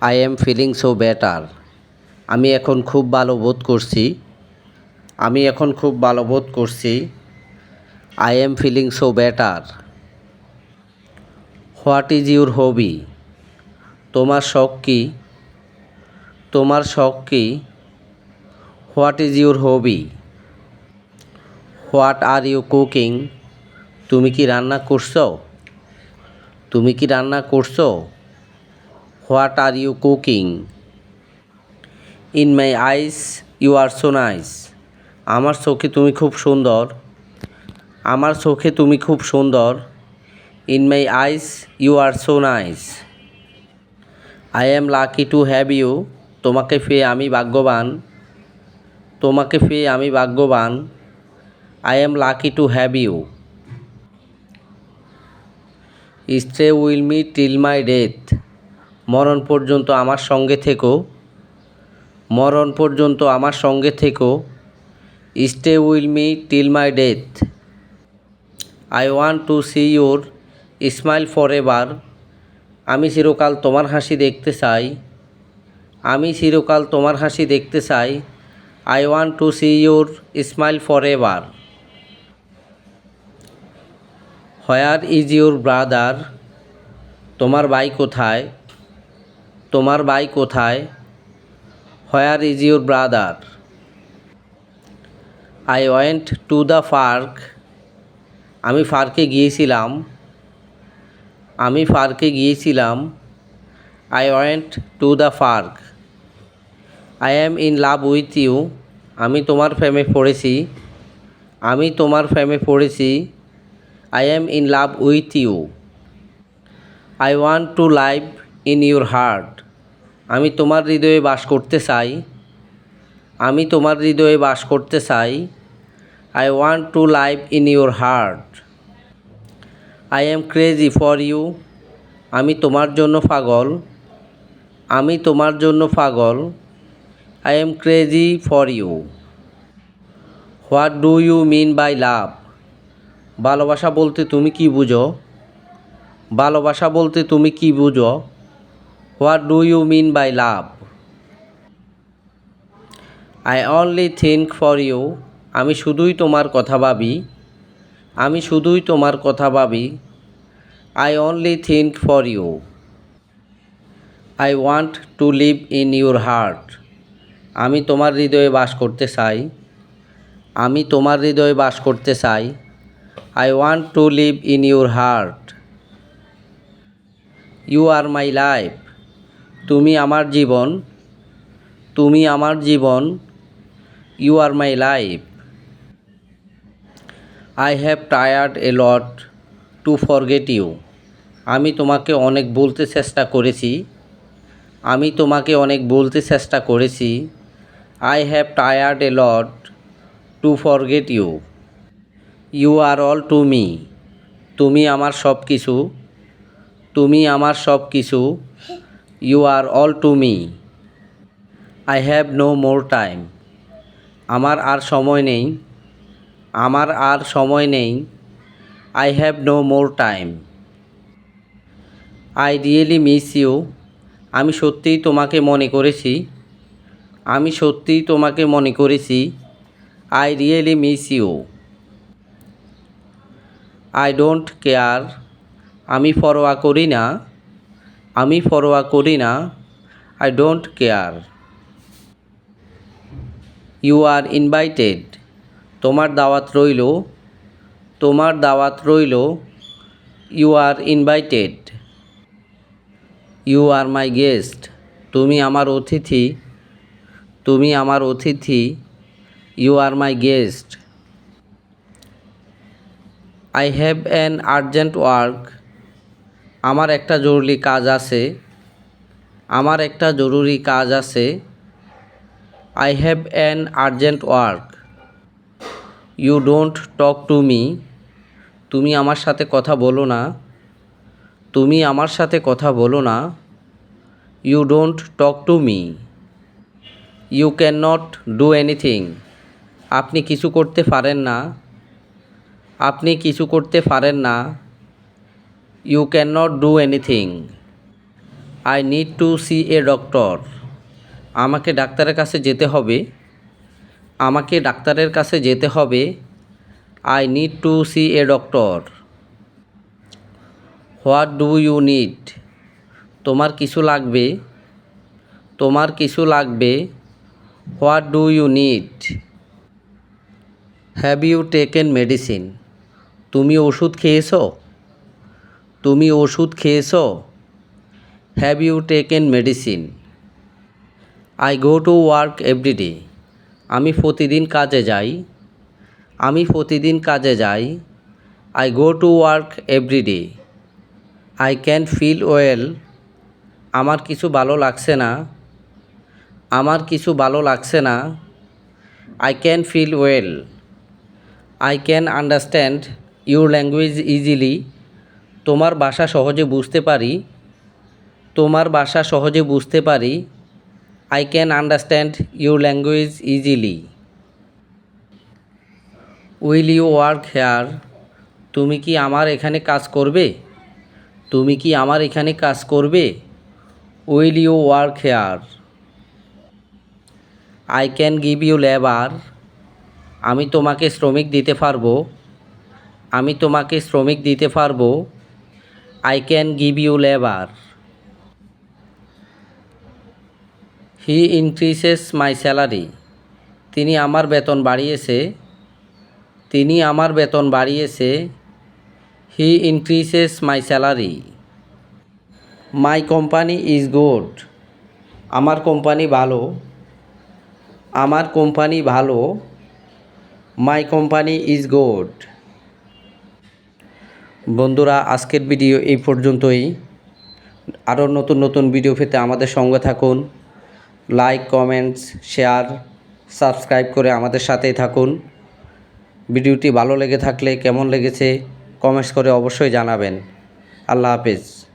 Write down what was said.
I am feeling so better আমি এখন খুব ভালো বোধ করছি। আমি এখন খুব ভালো বোধ করছি। I am feeling so better what is your hobby তোমার শখ কী? তোমার শখ কী? What is your hobby what are you cooking তুমি কি রান্না করছ? তুমি কি রান্না করছ? What are you cooking? In my eyes, you are so nice. আমার চোখে তুমি খুব সুন্দর। আমার চোখে তুমি খুব সুন্দর। In my eyes, you are so nice. I am lucky to have you. তোমাকে পেয়ে আমি ভাগ্যবান। তোমাকে পেয়ে আমি ভাগ্যবান। I am lucky to have you. Stay will me till my death. মরণ পর্যন্ত আমার সঙ্গে থেকো। মরণ পর্যন্ত আমার সঙ্গে থেকো। Stay will me till my death. I want to see your smile for ever আমি চিরকাল তোমার হাসি দেখতে চাই। আমি চিরকাল তোমার হাসি দেখতে চাই। I want to see your smile for ever where is your brother? তোমার ভাই কোথায়? তোমার ভাই কোথায়? Where is your brother I went to the park আমি পার্কে গিয়েছিলাম। আমি পার্কে গিয়েছিলাম। I went to the park I am in love with you আমি তোমার প্রেমে পড়েছি। আমি তোমার প্রেমে পড়েছি। I am in love with you I want to live in your heart আমি তোমার হৃদয়ে বাস করতে চাই। আমি তোমার হৃদয়ে বাস করতে চাই। I want to live in your heart I am crazy for you আমি তোমার জন্য পাগল। আমি তোমার জন্য পাগল। I am crazy for you what do you mean by love ভালোবাসা বলতে তুমি কি বুঝো? ভালোবাসা বলতে তুমি কি বুঝো? What do you mean by love I only think for you আমি শুধুই তোমার কথা ভাবি। আমি শুধুই তোমার কথা ভাবি। I only think for you I want to live in your heart আমি তোমার হৃদয়ে বাস করতে চাই। আমি তোমার হৃদয়ে বাস করতে চাই। I want to live in your heart you are my life তুমি আমার জীবন, তুমি আমার জীবন you are my life I have tired a lot to forget you আমি তোমাকে অনেক বলতে চেষ্টা করেছি। আমি তোমাকে অনেক বলতে চেষ্টা করেছি। I have tired a lot to forget you you are all to me তুমি আমার সব কিছু তুমি আমার সব কিছু you are all to me I have no more time আমার আর সময় নেই। আমার আর সময় নেই। I have no more time I really miss you আমি সত্যিই তোমাকে মনে করেছি। আমি সত্যিই তোমাকে মনে করেছি। I really miss you I don't care আমি পরোয়া করি না। আমি পরোয়া করি না। I don't care you are invited তোমার দাওয়াত রইল। তোমার দাওয়াত রইল। You are invited you are my guest তুমি আমার অতিথি। তুমি আমার অতিথি। You are my guest I have an urgent work আমার একটা জরুরি কাজ আছে। আমার একটা জরুরি কাজ আছে। I have an urgent work you don't talk to me তুমি আমার সাথে কথা বলো না। তুমি আমার সাথে কথা বলো না। You don't talk to me you can not do anything আপনি কিছু করতে পারেন না। আপনি কিছু করতে পারেন না। You can not do anything I need to see a doctor আমাকে ডাক্তারের কাছে যেতে হবে। আমাকে ডাক্তারের কাছে যেতে হবে। I need to see a doctor what do you need তোমার কিছু লাগবে। তোমার কিছু লাগবে। What do you need have you taken medicine তুমি ওষুধ খেয়েছো? তুমি ওষুধ খেয়েছো? Have you taken medicine I go to work everyday আমি প্রতিদিন কাজে যাই। আমি প্রতিদিন কাজে যাই। I go to work everyday I can feel well আমার কিছু ভালো লাগছে না। আমার কিছু ভালো লাগছে না। I can feel well I can understand your language easily তোমার ভাষা সহজে বুঝতে পারি, তোমার ভাষা সহজে বুঝতে পারি I can understand your language easily will you work here তুমি কি আমার এখানে কাজ করবে? তুমি কি আমার এখানে কাজ করবে? Will you work here I can give you labour আমি তোমাকে শ্রমিক দিতে পারব। আমি তোমাকে শ্রমিক দিতে পারব। I can give you labour he increases my salary তিনি আমার বেতন বাড়িয়েছে। তিনি আমার বেতন বাড়িয়েছে। He increases my salary my company is good আমার কোম্পানি ভালো। আমার কোম্পানি ভালো। মাই কোম্পানি ইজ গুড বন্ধুরা, আজকের ভিডিও এই পর্যন্তই। আরও নতুন নতুন ভিডিও পেতে আমাদের সঙ্গে থাকুন। লাইক কমেন্টস শেয়ার সাবস্ক্রাইব করে আমাদের সাথেই থাকুন। ভিডিওটি ভালো লেগে থাকলে, কেমন লেগেছে কমেন্টস করে অবশ্যই জানাবেন। আল্লাহ হাফেজ।